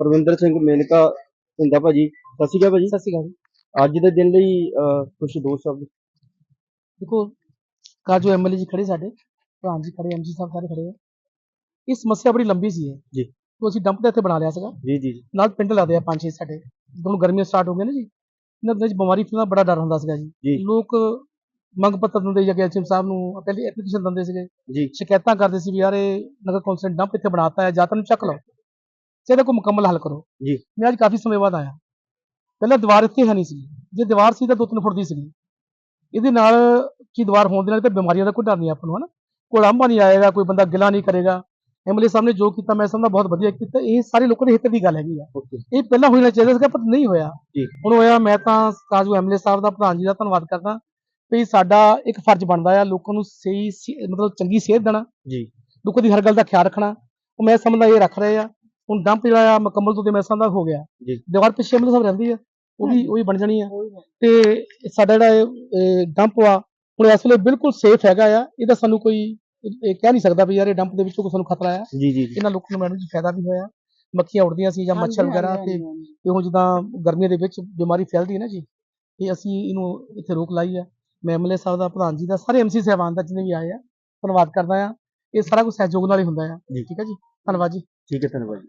ਪਰਵਿੰਦਰ ਸਿੰਘ ਮੇਨਕਾ ਹੁੰਦਾ ਭਾਜੀ। ਸਤਿ ਸ਼੍ਰੀ ਅਕਾਲ ਭਾਜੀ। ਸਤਿ ਸ਼੍ਰੀ ਅਕਾਲ। ਅੱਜ ਦੇ ਦਿਨ ਲਈ ਅਹ, ਕੁਝ ਦੋ ਸ਼ਬਦ ਦੇਖੋ ਕਾਜੂ ਐਮਐਲਏ ਜੀ ਖੜੇ ਸਾਡੇ ਪ੍ਰਧਾਨ ਜੀ ਖੜੇ ਐਮਜੀ ਸਾਹਿਬ ਸਾਰੇ ਖੜੇ ਆ। ਇਹ ਸਮੱਸਿਆ ਬੜੀ ਲੰਬੀ ਸੀ ਇਹ। ਜੀ। ਤੋਂ ਅਸੀਂ ਡੰਪ ਦਾ ਇੱਥੇ ਬਣਾ ਲਿਆ ਸੀਗਾ। ਜੀ ਜੀ ਜੀ, ਨਾਲ ਪਿੰਡ ਲੱਗਦੇ ਆ ਪੰਜ ਛੇ ਸਾਡੇ। ਜਦੋਂ ਗਰਮੀਆਂ ਸਟਾਰਟ ਹੋ ਗਈਆਂ ਨਾ ਜੀ ਇਹਨਾਂ ਦਿਨਾਂ 'ਚ ਬਿਮਾਰੀ ਫੈਲਣ ਦਾ ਬੜਾ ਡਰ ਹੁੰਦਾ ਸੀਗਾ ਜੀ। ਜੀ। ਲੋਕ ਮੰਗ ਪੱਤਰ ਦਿੰਦੇ ਜਾਂ ਐਚਐਮ ਸਾਹਿਬ ਨੂੰ ਪਹਿਲੇ ਐਪਲੀਕੇਸ਼ਨ ਦਿੰਦੇ ਸੀਗੇ। ਜੀ। ਸ਼ਿਕਾਇਤਾਂ ਕਰਦੇ ਸੀ ਵੀ ਯਾਰ ਇਹ ਨਗਰ ਕੌਂਸਲ ਨੇ ਡੰਪ ਇੱਥੇ ਬਣਾਤਾ ਹੈ ਜਾਂ ਤਾਂ ਇਹਨੂੰ ਚੱਕ ਲਓ। ਤੇ ਇਹਦਾ ਕੋਈ ਮੁਕੰਮਲ ਹੱਲ ਕਰੋ। ਜੀ। ਮੈਂ ਅੱਜ ਕਾਫੀ ਸਮੇਂ ਬਾਅਦ ਆਇਆ। ਪਹਿਲਾਂ ਦੀਵਾਰ ਇੱਥੇ ਹੈ ਨਹੀਂ ਸੀ। ਜੇ ਦੀਵਾਰ ਸੀ ਤਾਂ ਦੋ ਤਿੰਨ ਫੁੱਟ ਦੀ ਸੀ ਇਹਦੇ ਨਾਲ ਕੀ ਦੀਵਾਰ ਹੋਣ ਦੇ ਨਾਲ ਤਾਂ ਬਿਮਾਰੀਆਂ ਦਾ ਕੋਈ ਡਰ ਨਹੀਂ ਆਪਾਂ ਨੂੰ ਹਨਾ? ਕੋਈ ਲਾਂਭਾ ਨਹੀਂ ਆਏਗਾ ਕੋਈ ਬੰਦਾ ਗਿਲਾ ਨਹੀਂ ਕਰੇਗਾ। ਐਮਐਲਏ ਸਾਹਿਬ ਨੇ ਜੋ ਕੀਤਾ ਮੈਂ ਸਮਝਦਾ ਬਹੁਤ ਵਧੀਆ ਕੀਤਾ। ਇਹ ਸਾਰੇ ਲੋਕਾਂ ਦੇ ਹਿੱਤ ਦੀ ਗੱਲ ਹੈਗੀ ਆ। ਇਹ ਪਹਿਲਾਂ ਹੋਣਾ ਚਾਹੀਦਾ ਸੀਗਾ ਪਰ ਨਹੀਂ ਹੋਇਆ। ਹੁਣ ਹੋਇਆ ਮੈਂ ਤਾਂ ਕਾਜੂ ਐਮਐਲਏ ਸਾਹਿਬ ਦਾ ਪ੍ਰਧਾਨ ਜੀ ਦਾ ਧੰਨਵਾਦ ਕਰਦਾ ਵੀ ਸਾਡਾ ਇੱਕ ਫਰਜ਼ ਬਣਦਾ ਆ ਲੋਕਾਂ ਨੂੰ ਸਹੀ ਮਤਲਬ ਚੰਗੀ ਸੇਧ ਦੇਣਾ। ਜੀ। ਲੋਕਾਂ ਦੀ ਹਰ ਗੱਲ ਦਾ ਖਿਆਲ ਰੱਖਣਾ। ਉਹ ਮੈਂ ਸਮਝਦਾ ਇਹ ਰੱਖ ਰਹੇ ਆ। ਹੁਣ ਡੰਪ ਜਿਹੜਾ ਆ ਮੁਕੰਮਲ ਤੋਂ ਤੇ ਮੈਂ ਸਮਝਦਾ ਹੋ ਗਿਆ। ਜੀ। ਦੀਵਾਰ ਪਿੱਛੇ ਐਮਐਲਏ ਸਾਹਿਬ ਰਹਿੰਦੀ ਆ। ਉਹ ਵੀ ਉਹ ਵੀ ਬਣ ਜਾਣੀ ਆ। ਤੇ ਸਾਡਾ ਜਿਹੜਾ ਡੰਪ ਆ ਹੁਣ ਇਸ ਵੇਲੇ ਬਿਲਕੁਲ ਸੇਫ ਹੈਗਾ ਆ। ਇਹਦਾ ਸਾਨੂੰ ਕੋਈ ਇਹ ਇਹ ਕਹਿ ਨਹੀਂ ਸਕਦਾ ਵੀ ਯਾਰ ਇਹ ਡੰਪ ਦੇ ਵਿੱਚੋਂ ਕੋਈ ਸਾਨੂੰ ਖਤਰਾ ਆ। ਜੀ ਜੀ ਜੀ। ਇਹਨਾਂ ਲੋਕਾਂ ਨੂੰ ਮੈਡਮ ਜੀ ਫਾਇਦਾ ਵੀ ਹੋਇਆ। ਮੱਖੀਆਂ ਉੱਡਦੀਆਂ ਸੀ ਜਾਂ ਮੱਛਰ ਵਗੈਰਾ ਤੇ ਤੇ ਹੁਣ ਜਿੱਦਾਂ ਗਰਮੀਆਂ ਦੇ ਵਿੱਚ ਬਿਮਾਰੀ ਫੈਲਦੀ ਹੈ ਨਾ ਜੀ ਇਹ ਅਸੀਂ ਇਹਨੂੰ ਇੱਥੇ ਰੋਕ ਲਾਈ ਆ। ਮੈਂ ਐਮਐਲਏ ਸਾਹਿਬ ਦਾ ਪ੍ਰਧਾਨ ਜੀ ਦਾ ਸਾਰੇ ਐਮਸੀ ਸਾਹਿਬਾਨ ਦਾ ਜਿੰਨੇ ਵੀ ਆਏ ਆ ਧੰਨਵਾਦ ਕਰਦਾ ਆ। ਇਹ ਸਾਰਾ ਕੁਝ ਸਹਿਯੋਗ ਨਾਲ ਹੀ ਹੁੰਦਾ ਆ। ਠੀਕ ਹੈ ਜੀ। ਧੰਨਵਾਦ ਜੀ। ਠੀਕ ਹੈ ਧੰਨਵਾਦ ਜੀ।